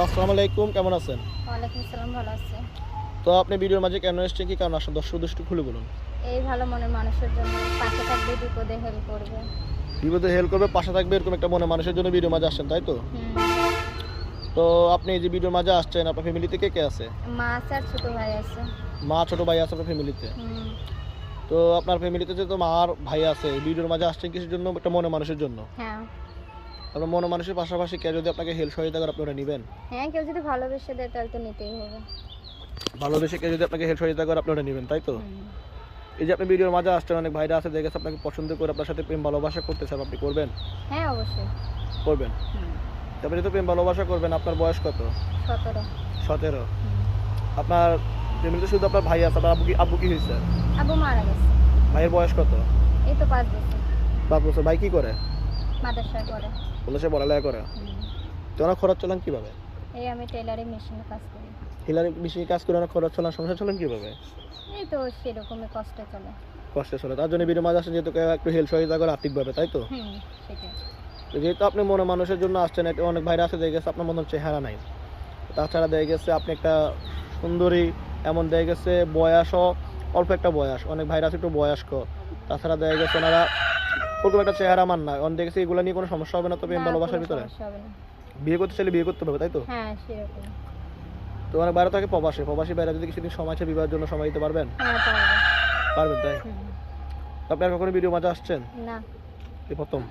Hello আসসালামু আলাইকুম কেমন আছেন? ওয়ালাইকুম সালাম ভালো আছে। তো আপনি ভিডিওর মাঝে কেন এসেছেন কি কারণ? আসেন দর্শক দৃষ্টি খুলে বলুন। এই ভালো মনের মানুষের জন্য পাশে থাকবে বিপদে হেল্প করবে। বিপদে হেল্প করবে পাশে থাকবে এরকম একটা মনে মানুষের জন্য মাঝে আসছেন তাই তো? তো আপনি এই যে ভিডিওর মাঝে আসছেন আপনার ফ্যামিলিতে কে কে আছে? মা আছে আর ছোট ভাই আছে। মা ছোট ভাই আছে আপনার ফ্যামিলিতে তো? আপনার ফ্যামিলিতে যে তো মা আর ভাই আছে ভিডিওর মাঝে আসছেন কিছুর জন্য? একটা মনে মানুষের জন্য। হ্যাঁ। আপনার মনে মানুষের পাশাপাশি কেউ যদি আপনাকে হেল্প সহযোগিতা করে আপনি ওটা নেবেন? হ্যাঁ কেউ যদি ভালোবেসে দেয় তাহলে তো নিতেই হবে। ভালোবেসে কে যদি আপনাকে হেল্প সহায়তা করে আপনি ওটা নেবেন তাই তো? এই যে আপনি ভিডিওর মাঝে আসছেন অনেক ভাইরা আছে দেখেছে আপনাকে পছন্দ করে আপনার সাথে প্রেম ভালোবাসা করতে চান আপনি করবেন? হ্যাঁ অবশ্যই। করবেন। তারপরে তো প্রেম ভালোবাসা করবেন আপনার বয়স কত? সতেরো। সতেরো। আপনার ফ্যামিলিতে শুধু আপনার ভাই আছে আপনার আব্বু কি আব্বু কি হয়েছে? আবু মারা গেছে। ভাইয়ের বয়স কত? এই তো পাঁচ বছর। পাঁচ বছর। ভাই কি করে? মাদ্রাসায় করে বলে সে পড়ালেখা করে? হুম। তো ওনার খরচ চলেন কীভাবে? এই আমি টেলারিং মেশিনে কাজ করি। হিলারি বেশি কাজ করে ওনার খরচ চলেন সংসার চলেন কীভাবে? এই তো সেরকমই কষ্টে চলে। কষ্টে চলে। তার জন্য মাঝে আসেন যেহেতু একটু হেল্প সহায়তা করে আর্থিকভাবে তাই তো? যেহেতু আপনি মনে মানুষের জন্য আসছেন অনেক ভাইরা আছে দেখে গেছে আপনার মতন চেহারা নাই। তাছাড়া দেখে গেছে আপনি একটা সুন্দরী এমন দেখে গেছে বয়সও অল্প একটা বয়স। অনেক ভাইরা আছে একটু বয়স্ক। তাছাড়া দেখা গেছে ওনারা ওরকম একটা চেহারা মান না। অনেক দেখেছি এগুলো নিয়ে কোনো সমস্যা হবে না তো প্রেম ভালোবাসার ভিতরে। বিয়ে করতে চাইলে বিয়ে করতে পারবে তাই তো? হ্যাঁ সেরকম। তো অনেক বাইরে থাকে প্রবাসী। প্রবাসী বাইরে যদি কিছুদিন সময় আছে বিবাহের জন্য সময় দিতে পারবেন? হ্যাঁ পারবেন তাই। আপনি আর কখনো ভিডিও মাঝে আসছেন? না। এই প্রথম।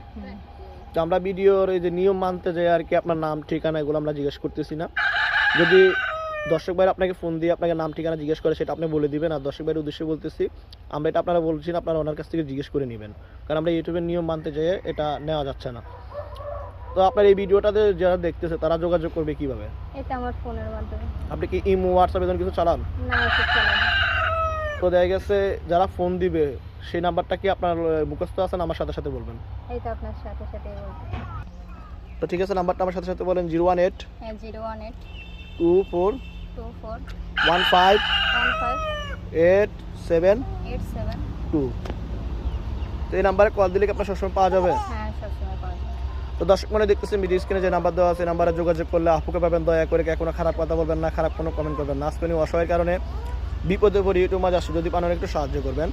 তো আমরা ভিডিওর এই যে নিয়ম মানতে যাই আর কি আপনার নাম ঠিকানা এগুলো আমরা জিজ্ঞেস করতেছি না। যদি দর্শক ভাই আপনাকে ফোন দিয়ে আপনাকে নাম ঠিকানা জিজ্ঞেস করে সেটা আপনি বলে দিবেন। আর দর্শক ভাইয়ের উদ্দেশ্যে বলতেছি আমরা এটা আপনারা বলছি আপনারা ওনার কাছ থেকে জিজ্ঞেস করে নেবেন। কারণ আমরা ইউটিউবের নিয়ম মানতে যেয়ে এটা নেওয়া যাচ্ছে না। তো আপনার এই ভিডিওটাতে যারা দেখতেছে তারা যোগাযোগ করবে কীভাবে? এটা আমার ফোনের মাধ্যমে। আপনি কি ইমো হোয়াটসঅ্যাপ এজন কিছু চালান? না তো দেখা গেছে যারা ফোন দিবে সেই নাম্বারটা কি আপনার মুখস্থ আছে না আমার সাথে সাথে বলবেন? আপনার সাথে সাথে বলতে তো ঠিক আছে নাম্বারটা আমার সাথে সাথে বলেন জিরো ওয়ান এইট হ্যাঁ zero one eight two four one five eight seven two তো এই নাম্বারে কল দিলে কি আপনার সবসময় পাওয়া যাবে? হ্যাঁ তো দর্শক মনে দেখতেছেন ভিডিও স্ক্রিনে যে নাম্বার দেওয়া আছে নাম্বারে যোগাযোগ করলে আপুকে পাবেন দয়া করে কে কোনো খারাপ কথা বলবেন না খারাপ কোনো কমেন্ট করবেন না। আজকে অসহায়ের কারণে বিপদে পড়ে ইউটিউব মাঝে আসছে যদি পান একটু সাহায্য করবেন।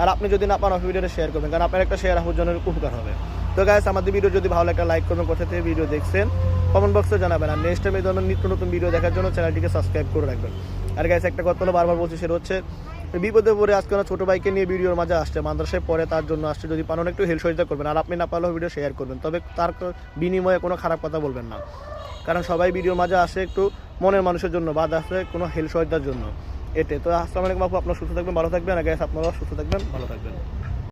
আর আপনি যদি না পান ভিডিওটা শেয়ার করবেন কারণ আপনার একটা শেয়ার আপুর জন্য উপকার হবে। তো গাইস আমাদের ভিডিও যদি ভালো একটা লাইক করবেন কোথা থেকে ভিডিও দেখছেন? কমেন্ট বক্সে জানাবেন। আর নেক্সট টাইম এই ধরনের নিত্য নতুন ভিডিও দেখার জন্য চ্যানেলটিকে সাবস্ক্রাইব করে রাখবেন। আর গাইস একটা কথা হলো বারবার বলছি, সেটা হচ্ছে, বিপদে পড়ে আজকে ওনার ছোটো বাইকে নিয়ে ভিডিওর মাঝে আসছে, মাদ্রাসায় পরে তার জন্য আসছে। যদি পান একটু হেল্প সহযোগিতা করবেন। আর আপনি না পারলেও ভিডিও শেয়ার করবেন। তবে তার বিনিময়ে কোনো খারাপ কথা বলবেন না। কারণ সবাই ভিডিওর মাঝে আসে একটু মনের মানুষের জন্য, বাদ আসে কোনো হেল্প সহায়তার জন্য। এতে তো আসসালামু আলাইকুম আপু, আপনারা সুস্থ থাকবেন, ভালো থাকবেন। আর গ্যাস আপনারা সুস্থ থাকবেন, ভালো থাকবেন।